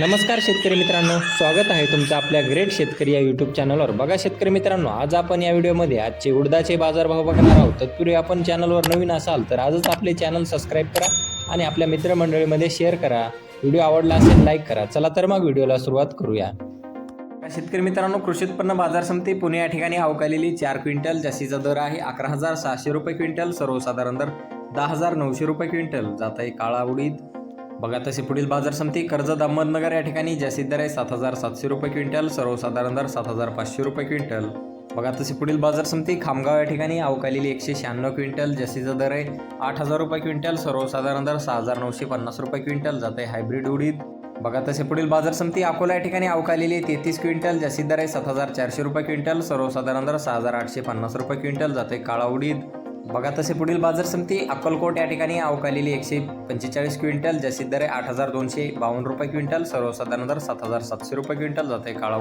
नमस्कार शेतकरी मित्रांनो स्वागत आहे तुमचं आपल्या ग्रेट शेतकरी या यूट्यूब चॅनलवर बघा शेतकरी मित्रांनो आज आपण या व्हिडिओमध्ये आजचे उडदाचे बाजारभाव बघणार आहोत. तत्पूर्वी आपण चॅनलवर नवीन असाल तर आजच आपले चॅनल सबस्क्राईब करा आणि आपल्या मित्रमंडळीमध्ये शेअर करा. व्हिडिओ आवडला असेल लाईक करा. चला तर मग व्हिडिओला सुरुवात करूया. शेतकरी मित्रांनो कृषी उत्पन्न बाजार समिती पुणे या ठिकाणी अवकालेली चार क्विंटल जास्तीचा दर आहे. अकरा हजार सहाशे रुपये क्विंटल सर्वसाधारण दर दहा हजार नऊशे रुपये क्विंटल. जात आहे काळा उडीद बघा तसे पुढील बाजार समिती कर्जत अहमदनगर या ठिकाणी जास्तीत दर आहे सात हजार सातशे रुपये क्विंटल सर्वसाधारण दर सात हजार पाचशे रुपये क्विंटल. बघा तसे पुढील बाजार समिती खामगाव या ठिकाणी अवकालेली एकशे शहाण्णव क्विंटल जास्तीचा दर आहे आठ हजार रुपये क्विंटल सर्वसाधारण दर सहा हजार नऊशे पन्नास रुपये क्विंटल जात आहे हायब्रिड उडीद. बघा तसे पुढील बाजार समिती अकोला या ठिकाणी अवकालेली तेहतीस क्विंटल जास्तीत दर आहे सात हजार चारशे रुपये क्विंटल सर्वसाधारण दर सहा हजार आठशे पन्नास रुपये क्विंटल जाते काळा उडीद. बघा तसे पुढील बाजार समिती अक्कलकोट या ठिकाणी अवकालेली एकशे पंचेचाळीस क्विंटल जसे दर आहे आठ हजार दोनशे बावन्न रुपये क्विंटल सर्वसाधारण दर सात हजार सातशे रुपये क्विंटल जाते. काळा